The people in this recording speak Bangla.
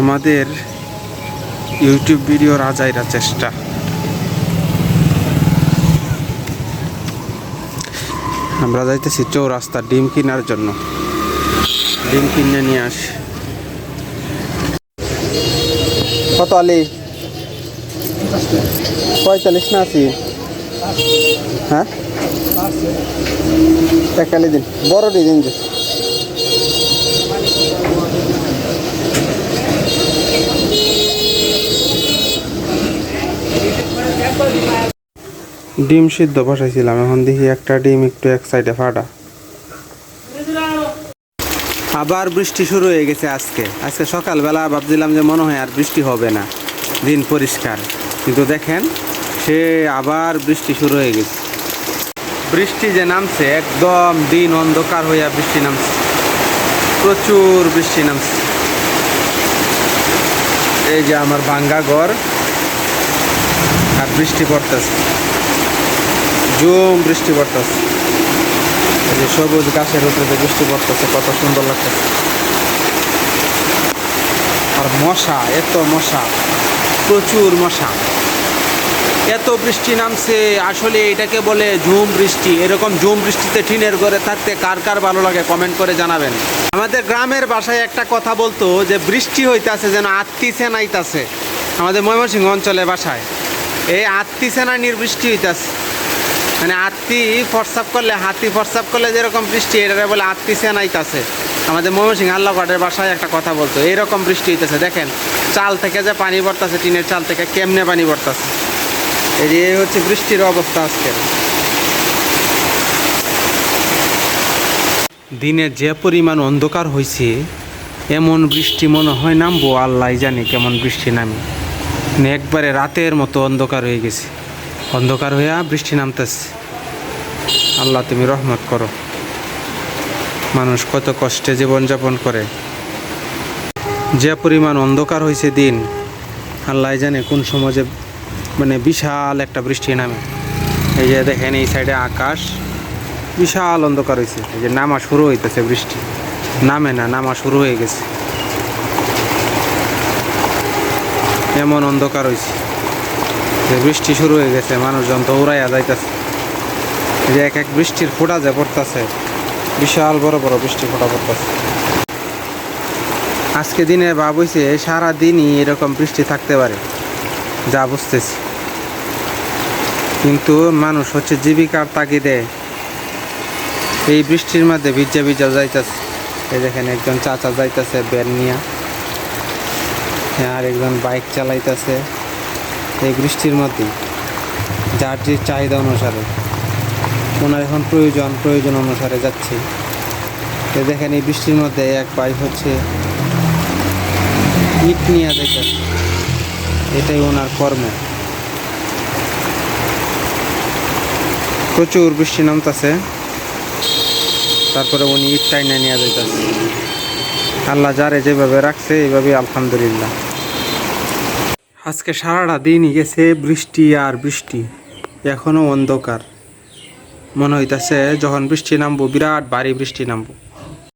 আমাদের ইউটিউব ভিডিও রাজাইরা চেষ্টা। আমরা যাইতেছি চৌরাস্তা ডিম কেনার জন্য। ডিম কিনে নিয়ে আসি। কত আলি? পঁয়তাল্লিশ না আছি হ্যাঁ? এক একালি দিন। বড় দিন ডিম সিদ্ধ বসাইছিলাম, এখন দেখি একটা ডিম একটু এক সাইডে ফাটা। আবার বৃষ্টি শুরু হয়ে গেছে আজকে। আজকে সকালবেলা ভাবছিলাম যে মনে হয় আর বৃষ্টি হবে না, দিন পরিষ্কার। কিন্তু দেখেন, সে আবার বৃষ্টি শুরু হয়ে গেছে। বৃষ্টি যে নামছে, একদম দিন অন্ধকার হইয়া বৃষ্টি নামছে। প্রচুর বৃষ্টি নামছে। এই যে আমার ভাঙ্গা ঘর আর বৃষ্টি পড়তেছে। জুম বৃষ্টি পড়তেছে। এই যে সবুজ গাছের উপরে বৃষ্টি পড়তেছে, কত সুন্দর লাগতেছে। আর মশা, এত মশা, প্রচুর মশা। এত বৃষ্টি নামছে, আসলে এটাকে বলে ঝুম বৃষ্টি। এরকম ঝুম বৃষ্টিতে টিনের ঘরে থাকতে কার কার ভালো লাগে, কমেন্ট করে জানাবেন। আমাদের গ্রামের বাসায় একটা কথা বলতো যে, বৃষ্টি হইতাছে যেন আত্মি সেনাইতাছে আমাদের ময়মনসিংহ অঞ্চলে বাসায়। এই আত্মি সেনানির বৃষ্টি হইতাছে। মানে আত্মি ফরসাপ করলে, হাতি ফরসাপ করলে যেরকম বৃষ্টি এটা বলে আত্মি সেনাইতাছে আমাদের ময়মনসিংহ আল্লাহগড়ের বাসায় একটা কথা বলতো এইরকম বৃষ্টি হইতেছে, দেখেন। চাল থেকে যে পানি পড়তাছে, টিনের চাল থেকে কেমনে পানি পড়তাছে। এই যে হচ্ছে বৃষ্টির অবস্থা আজকে। দিনে যে পরিমাণ অন্ধকার হয়েছে এমন বৃষ্টি মনে হয় নামবো আল্লাহ জানে কেমন বৃষ্টি নামে। একবারে রাতের মতো অন্ধকার হয়ে গেছে। অন্ধকার হইয়া বৃষ্টি নামতেছে। আল্লাহ তুমি রহমত করো। মানুষ কত কষ্টে জীবনযাপন করে। যে পরিমাণ অন্ধকার হয়েছে দিন আল্লাহ জানে কোন সময় যে মানে বিশাল একটা বৃষ্টি নামে। এই যে দেখেন, এই সাইডে আকাশ, বিশাল অন্ধকার হয়েছে এই যে নামা শুরু হইতেছে বৃষ্টি। নামে না, নামা শুরু হয়ে গেছে। এমন অন্ধকার হয়েছে যে বৃষ্টি শুরু হয়ে গেছে, মানুষজন তো উড়াইয়া যাইতেছে। যে এক এক বৃষ্টির ফোঁটা যে পড়তেছে, বিশাল বড় বড় বৃষ্টি ফোঁটা পড়তেছে। আজকে দিনে ভাব হইছে সারা দিনই এরকম বৃষ্টি থাকতে পারে, যা বুঝতেছি। কিন্তু মানুষ হচ্ছে জীবিকার তাগিদে এই বৃষ্টির মধ্যে ভিজা ভিজা যাইতেছে। এই দেখেন একজন চাচা যাইতেছে ব্যান নিয়ে। আর একজন বাইক চালাইতেছে এই বৃষ্টির মধ্যে, যার যে চাহিদা অনুসারে। ওনার এখন প্রয়োজন প্রয়োজন অনুসারে যাচ্ছে। তো দেখেন, এই বৃষ্টির মধ্যে এক বাইক হচ্ছে ইট নিয়ে যাইতেছে। এটাই ওনার কর্ম। প্রচুর বৃষ্টি নামতেছে। তারপরে উনি ইট টাইনা নিয়ে যাইতেছে। আল্লাহ যারে যেভাবে রাখছে এইভাবে আলহামদুলিল্লাহ। আজকে সারাটা দিনই গেছে বৃষ্টি আর বৃষ্টি এখনও অন্ধকার। মনে হইতেছে যখন বৃষ্টি নামবো, বিরাট ভারী বৃষ্টি নামবো।